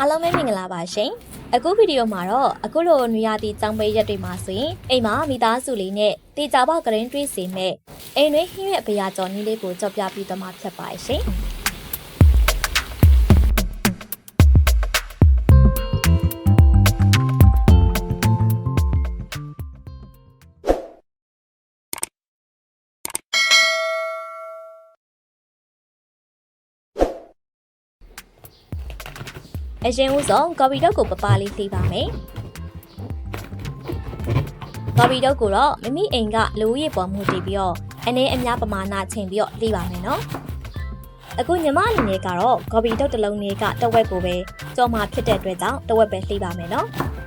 အားလုံးပဲမင်္ဂလာပါရှင်အခုဗီဒီယိုမှာတော့အခုလိုနွေရာသီကျောင်းပေးရက်တွေမှာဆိုရင်အိမ်မှာမိသားစုလေးနဲ့တေချာပေါက်ကရင်တွေးစီမဲ့အိမ်တွင်းဟင်းရွက်အပရာကျော်နည်းလေးကိုကြော်ပြပြီးတော့မှဖြစ်ပါရှင် အရင်ဦးဆုံးကော်ပီတုတ်ကိုပပလေးလှီးပါမယ်။ကော်ပီတုတ်ကိုတော့မိမိအိမ်ကလူဦးရေပေါ်မှုတည်ပြီးတော့အနေအများပမာဏချိန်ပြီးတော့လှီးပါမယ်နော်။အခုညီမအနေနဲ့ကတော့ကော်ပီတုတ်တစ်လုံးလေးကတဝက်ကိုပဲကြော်မှာဖြစ်တဲ့အတွက်ကြောင့်တဝက်ပဲလှီးပါမယ်နော်။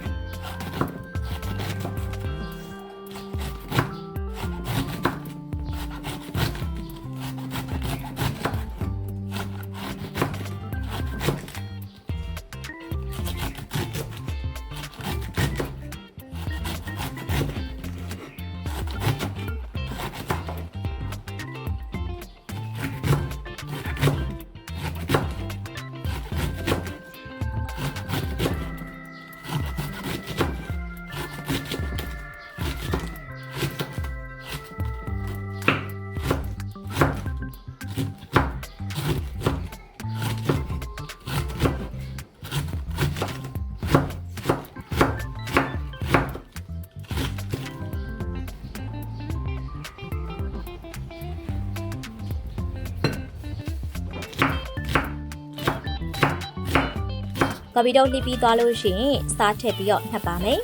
ကော်ပီတုတ်လှီးပြီးသွားလို့ရှိရင်စားထည့်ပြီးတော့နှက်ပါမယ်။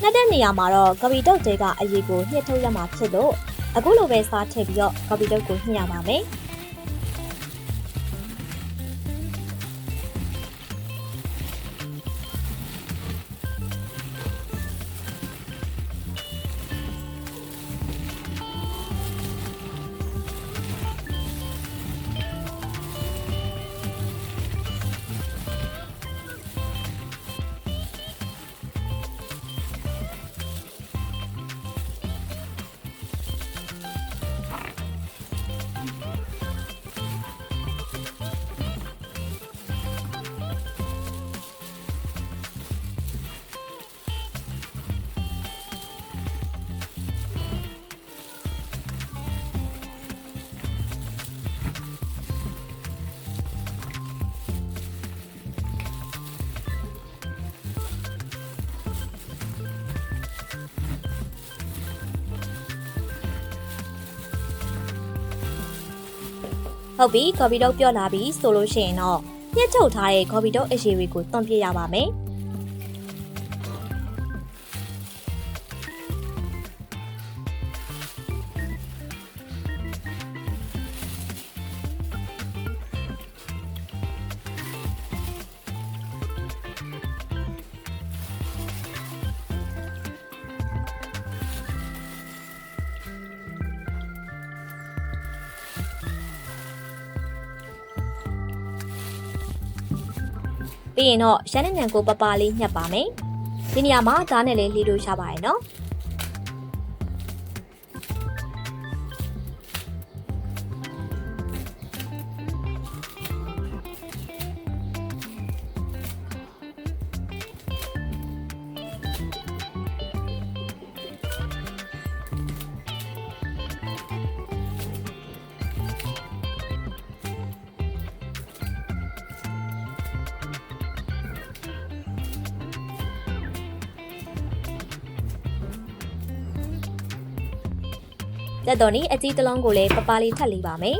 နှက်တဲ့နေရာမှာတော့ကော်ပီတုတ်တွေကအရေးကိုညှစ်ထုတ်ရမှာဖြစ်လို့အခုလိုပဲစားထည့်ပြီးတော့ကော်ပီတုတ်ကိုညှစ်ရပါမယ်။ ဟုတ်ပြီကော်ပီတုတ်ပြော့လာပြီဆိုလို့ရှိရင်တော့ညှက်ထုတ်ထားတဲ့ကော်ပီတုတ်အရေးတွေကိုတွန့်ပြရပါမယ် ပြီးရင်တော့ရှမ်းနံကိုပပလေးညှက်ပါမယ်ဒီနေရာမှာဓာတ်နဲ့လေးလှီးလို့ရပါတယ်နော် လက်တော်နီအကြီးတစ်လုံးကိုလည်းပပလေးထပ်လေးပါမယ်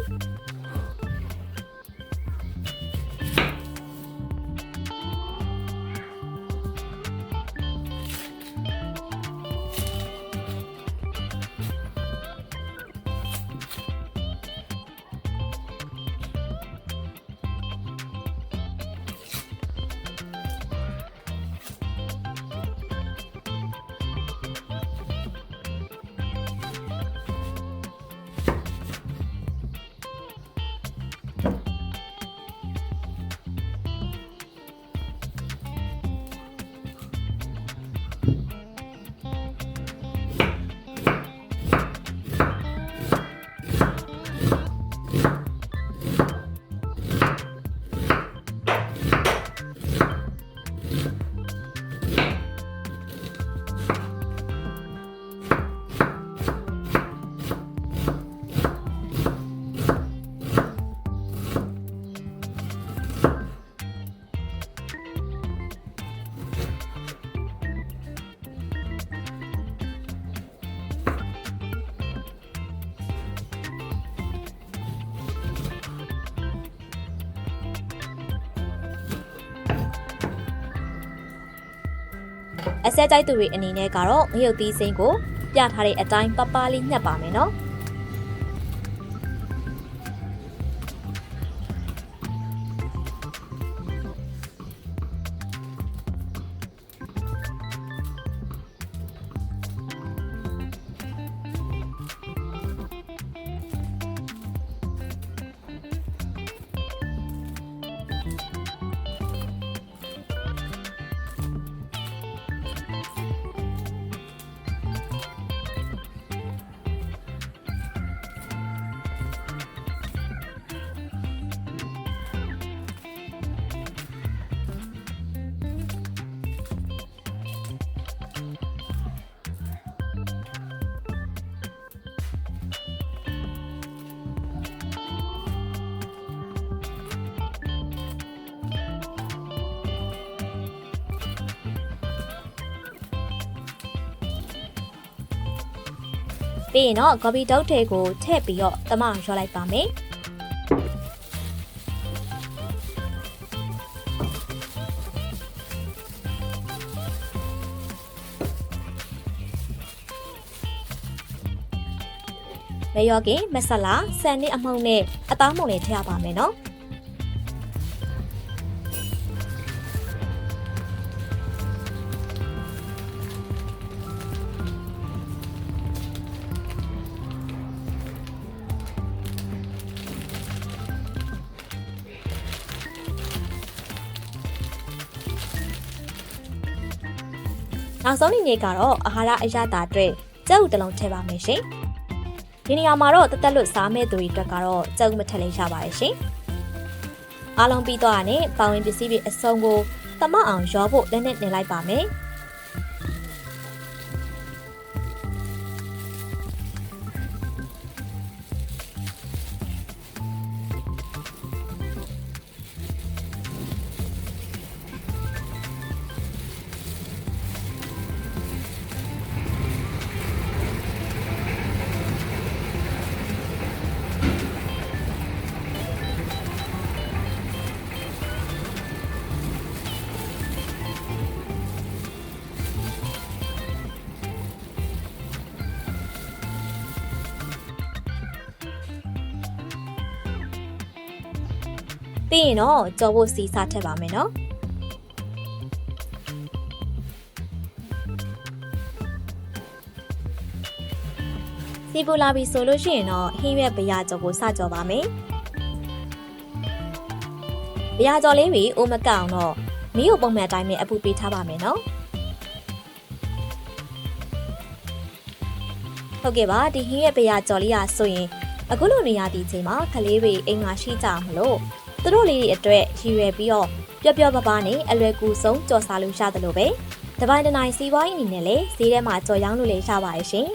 အဆက်ကြိုက်သူတွေအနေနဲ့ကတော့ငရုတ်သီးစိမ်းကိုပြထားတဲ့အတိုင်းပပလေးညှက်ပါမယ်နော် ပြီးရင်တော့ coffee တုပ်ထဲကိုထည့်ပြီးတော့တမအောင်ရောလိုက်ပါမယ်မရောခင်မဆလာဆန်နစ်အမှုန့်နဲ့အသားမုံလေးထည့်ရပါမယ်နော် နောက်ဆုံးနေ့ကတော့အာဟာရအရသာအတွက်ကြက်ဥတစ်လုံးထည့်ပါမယ်ရှင်။ဒီနေရာမှာတော့တသက်လွတ်စားမဲ့သူတွေအတွက်ကတော့ကြက်ဥမထည့်လိုက်ရပါတယ်ရှင်။အားလုံးပြီးသွားတာနဲ့ပါဝင်ပစ္စည်းတွေအစုံကိုသမအောင်ရောဖို့လက်နဲ့တင်လိုက်ပါမယ်။ ပြီးရင်တော့ကြော်ဖို့စီစားထည့်ပါမယ်နော်စီပူလာပြီဆိုလို့ရှိရင်တော့ဟင်းရွက်ပရာကြော်ကိုစကြော်ပါမယ်ပရာကြော်လေးတွေအိုးမကအောင်တော့မီးကိုပုံမှန်အတိုင်းပဲအပူပေးထားပါမယ်နော်ဟုတ်ကဲ့ပါဒီဟင်းရွက်ပရာကြော်လေးอ่ะဆိုရင်အခုလိုနေရာဒီချိန်မှာကလေးတွေအိမ်မှာရှိကြမလို့ သူတို့လေးတွေအတွက်ရည်ရွယ်ပြီးတော့ပျော့ပျော့ပါးပါးနဲ့အလွယ်ကူဆုံးကြော်စားလို့ရတယ်လို့ပဲတပိုင်းတနိုင်စီးပွားရေးအနေနဲ့လည်းဈေးထဲမှာကြော်ရောင်းလို့လည်းရပါတယ်ရှင်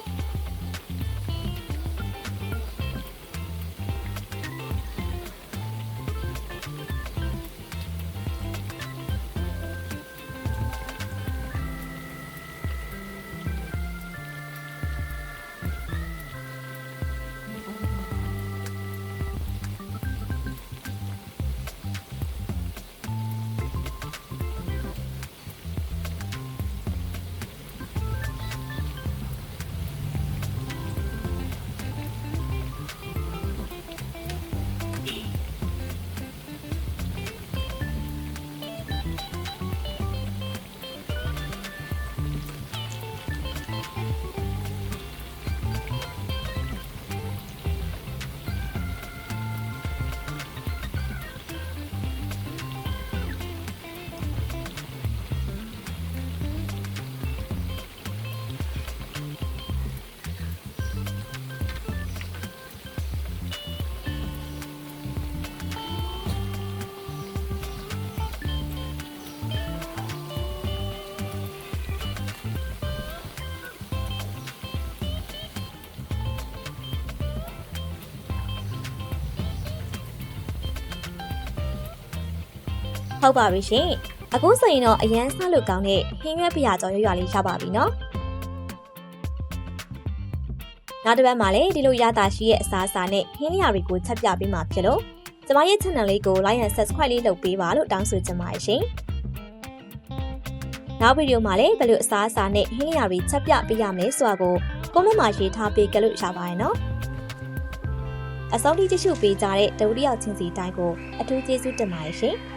ဟုတ်ပါပြီရှင်အခုဆိုရင်တော့အရန်ဆလို့ကောင်းတဲ့ဟင်းရွက်ပြာကြော်ရွရွလေးရပါပြီနော်နောက်တစ်ပတ်မှာလည်းဒီလိုရတာရှိရဲ့အစားအစာနဲ့ဟင်းလျာတွေကိုချက်ပြပေးမှာဖြစ်လို့ကျမရဲ့ channel လေးကို like and subscribe လေးလုပ်ပေးပါလို့တောင်းဆိုချင်ပါတယ်ရှင်နောက်ဗီဒီယိုမှာလည်းဘယ်လိုအစားအစာနဲ့ဟင်းလျာတွေချက်ပြပေးရမလဲဆိုတာကိုကွန်မန့်မှာရေးထားပေးကြလို့ရပါတယ်နော်အစောင်းတိကျရှုပေးကြတဲ့ဒုတိယချင်းစီတိုင်းကိုအထူးကျေးဇူးတင်ပါတယ်ရှင်။